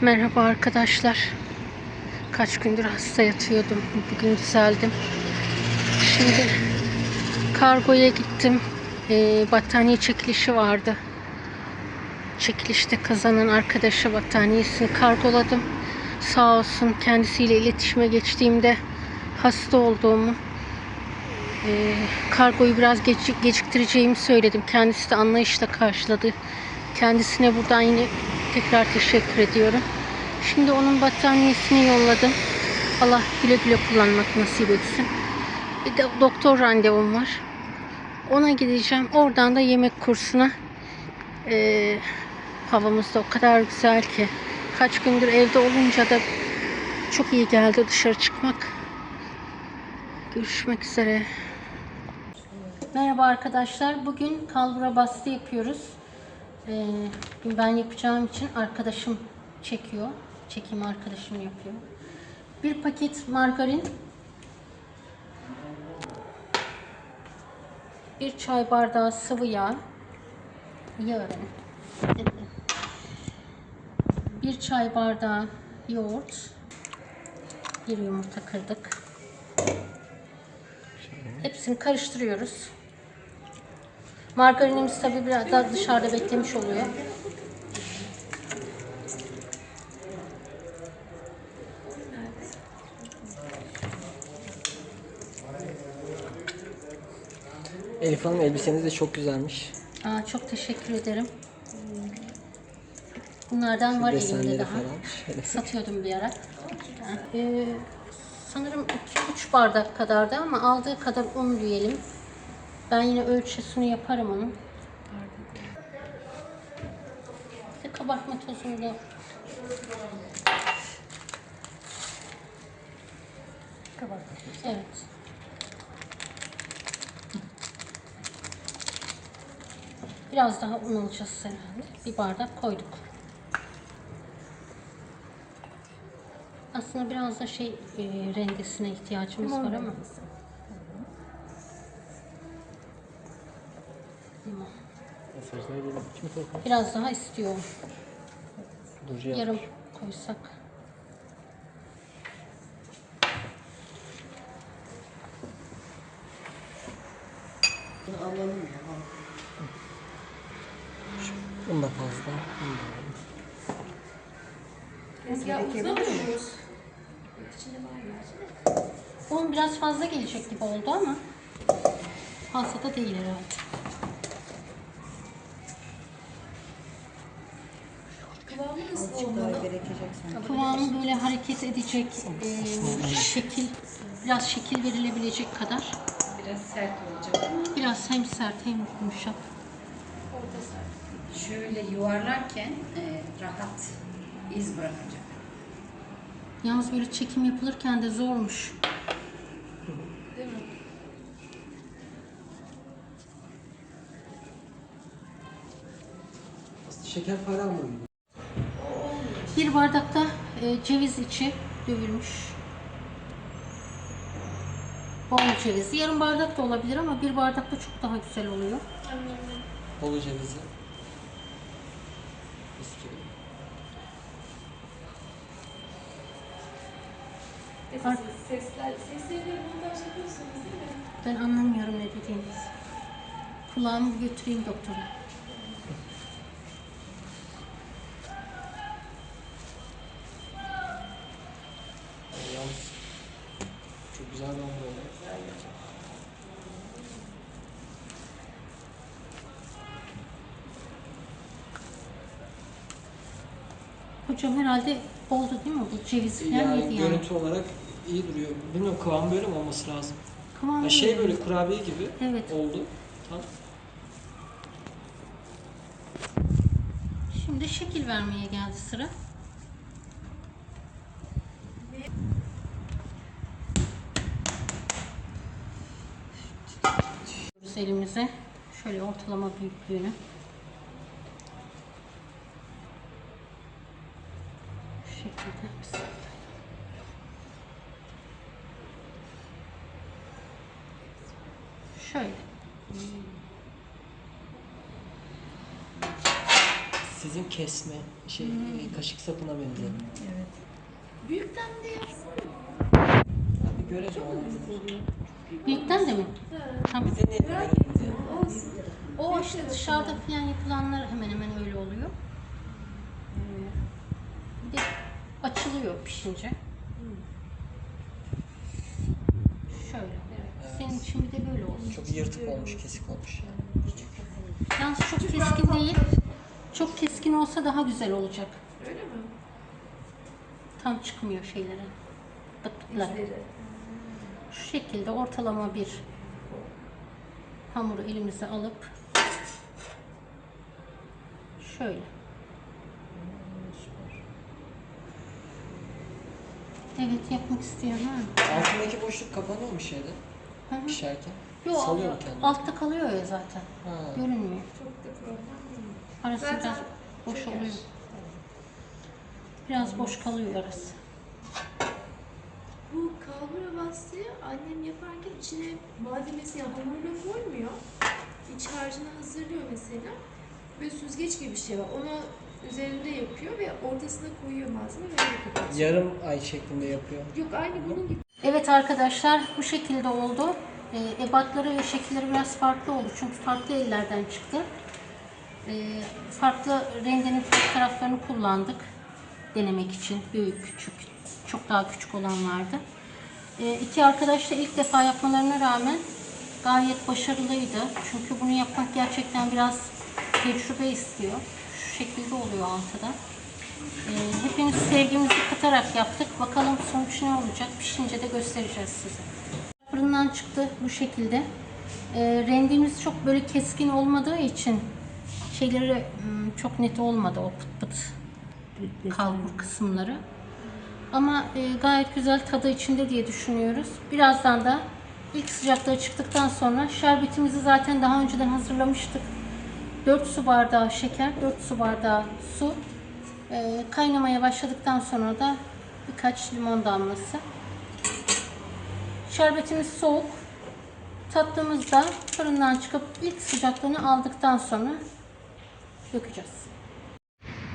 Merhaba arkadaşlar. Kaç gündür hasta yatıyordum. Bugün düzeldim. Şimdi kargoya gittim. Ee, battaniye çekilişi vardı. Çekilişte kazanan arkadaşa battaniyesini kargoladım. Sağ olsun kendisiyle iletişime geçtiğimde hasta olduğumu, e, kargoyu biraz geç- geciktireceğimi söyledim. Kendisi de anlayışla karşıladı. Kendisine buradan yine tekrar teşekkür ediyorum. Şimdi onun battaniyesini yolladım. Allah güle güle kullanmak nasip etsin. Bir de doktor randevum var. Ona gideceğim. Oradan da yemek kursuna. Ee, havamız da o kadar güzel ki. Kaç gündür evde olunca da çok iyi geldi dışarı çıkmak. Görüşmek üzere. Merhaba arkadaşlar. Bugün kalbura bastı yapıyoruz. Ee, ben yapacağım için arkadaşım çekiyor. Çekim arkadaşım yapıyor. Bir paket margarin. Bir çay bardağı sıvı yağ. Yağ. Bir çay bardağı yoğurt. Bir yumurta kırdık. Hepsini karıştırıyoruz. Margarinimiz tabii biraz daha dışarıda beklemiş oluyor. Elif Hanım elbiseniz de çok güzelmiş. Aa, çok teşekkür ederim. Bunlardan var elimde daha. falan. Satıyordum bir ara. Ee, sanırım 2-3 bardak kadardı ama aldığı kadar un diyelim. Ben yine ölçüsünü yaparım onun. İşte kabartma tozunu da kabartma tozu. Evet. Biraz daha un alacağız herhalde. Bir bardak koyduk. Aslında biraz da şey e, rendesine ihtiyacımız var ama. Limon. Biraz daha istiyorum. Duracağım. Yarım koysak. Un da fazla. un da alalım. Un biraz fazla gelecek gibi oldu ama fazla da değil herhalde. Hareket edecek e, şekil, biraz şekil verilebilecek kadar. Biraz sert olacak ama Biraz hem sert hem yumuşak. şöyle yuvarlarken e, rahat iz bırakacak. Yalnız böyle çekim yapılırken de zormuş. Şeker falan mı? Bir bardakta e, ceviz içi dövülmüş. Bol cevizi. Yarım bardak da olabilir ama bir bardakta çok daha güzel oluyor. Bolu cevizi. Sesler, sesleri montaj yapıyorsunuz değil mi? Ben anlamıyorum ne dediğinizi. Kulağımı götüreyim doktora. Yani yalnız çok güzel bir hamur oldu. Hocam herhalde oldu değil mi bu ceviz falan Yani yedi yani. görüntü olarak iyi duruyor. Bilmiyorum kıvam böyle mi olması lazım? Kıvamı Ya şey böyle. kurabiye gibi Evet. oldu. Tam Şimdi şekil vermeye geldi sıra. Elimize şöyle ortalama büyüklüğünü. Şu şekilde. Şöyle. Sizin kesme, şey kaşık sapına benziyor. Büyükten de yapsana. Bir görelim Büyükten de mi? Tamam. O işte dışarıda falan yapılanlar hemen hemen öyle oluyor. Bir de açılıyor pişince. Şöyle. Senin için bir de böyle olsun. Çok yırtık olmuş, kesik olmuş. Yalnız çok keskin değil. Çok keskin olsa daha güzel olacak. Öyle mi? Tam çıkmıyor şeylere. Pıt pıtlar. Şu şekilde ortalama bir hamuru elimize alıp şöyle. Evet yapmak isteyen var mı? Altındaki boşluk kapanıyor mu şeyde? Hı hı. Pişerken? Yok, Salıyor mu kendini? altta kalıyor ya zaten. Ha. Görünmüyor. Çok da problem değil. Arası Zaten biraz boş çeker. oluyor. Biraz boş kalıyor arası. Bu kalbura bastıyı annem yaparken içine malzemesi yani hamurunu koymuyor. İç harcını hazırlıyor mesela. Böyle süzgeç gibi bir şey var. Onu üzerinde yapıyor ve ortasına koyuyor malzeme ve öyle kapatıyor. Yarım ay şeklinde yapıyor. Yok aynı bunun gibi. Evet arkadaşlar bu şekilde oldu. Ee, ebatları ve şekilleri biraz farklı oldu. Çünkü farklı ellerden çıktı. Ee, farklı rendenin farklı taraflarını kullandık. Denemek için. Büyük, küçük, çok daha küçük olan vardı. Ee, iki arkadaş da ilk defa yapmalarına rağmen gayet başarılıydı. Çünkü bunu yapmak gerçekten biraz tecrübe istiyor. Şu şekilde oluyor altıda. Ee, hepimiz sevgimizi katarak yaptık. Bakalım sonuç ne olacak? Pişince de göstereceğiz size. Fırından çıktı bu şekilde. Ee, rendemiz çok böyle keskin olmadığı için şeyleri hmm, çok net olmadı o pıt pıt kalbur kısımları. Ama e, gayet güzel tadı içinde diye düşünüyoruz. Birazdan da ilk sıcaklığı çıktıktan sonra şerbetimizi zaten daha önceden hazırlamıştık. 4 su bardağı şeker, 4 su bardağı su. Ee, kaynamaya başladıktan sonra da birkaç limon damlası. Şerbetimiz soğuk. Tattığımızda fırından çıkıp ilk sıcaklığını aldıktan sonra dökeceğiz.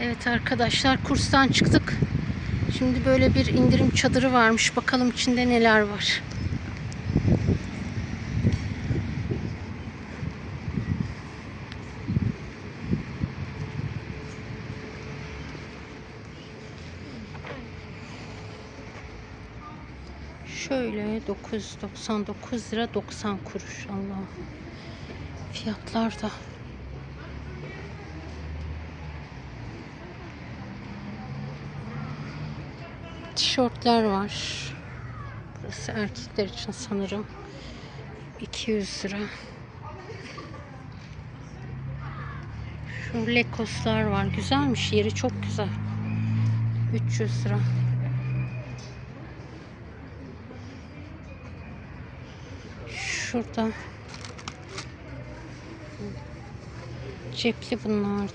Evet arkadaşlar kurstan çıktık. Şimdi böyle bir indirim çadırı varmış. Bakalım içinde neler var. Şöyle 999 lira 90 kuruş. Allah. Fiyatlar da. Tişörtler var. Burası erkekler için sanırım. 200 lira. Şu lekoslar var. Güzelmiş. Yeri çok güzel. 300 lira. Şurada. Cepli bunlar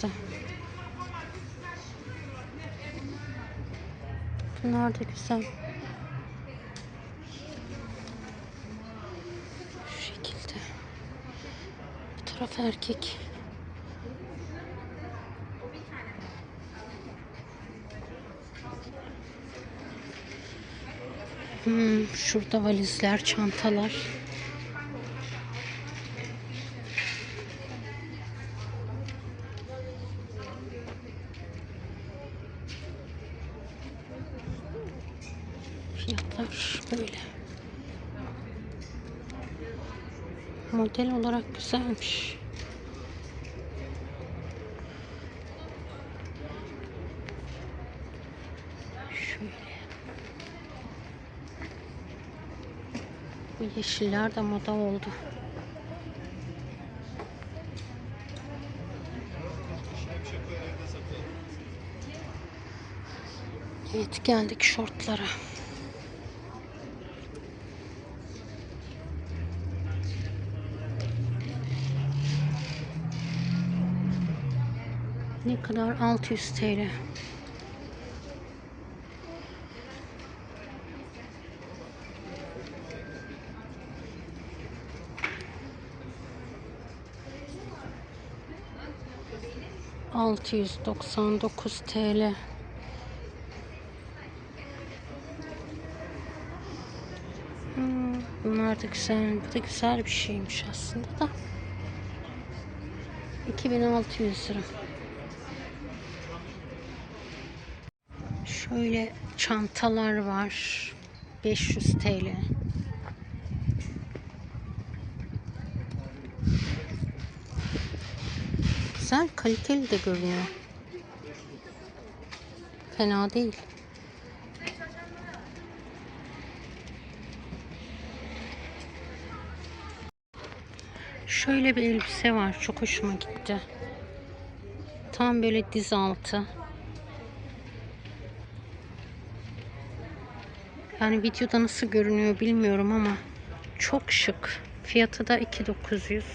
Bunlar da güzel. Şu şekilde. Bu taraf erkek. Hmm, şurada valizler, çantalar. Fiyatlar böyle. Model olarak güzelmiş. Şöyle. Bu yeşiller de moda oldu. Evet geldik şortlara. Ne kadar? 600 TL. 699 TL. Hmm, bunlar da güzel. Bu da güzel bir şeymiş aslında da. 2600 lira. Şöyle çantalar var. 500 TL. Güzel, kaliteli de görünüyor. Fena değil. Şöyle bir elbise var. Çok hoşuma gitti. Tam böyle diz altı. Yani videoda nasıl görünüyor bilmiyorum ama çok şık. Fiyatı da 2900.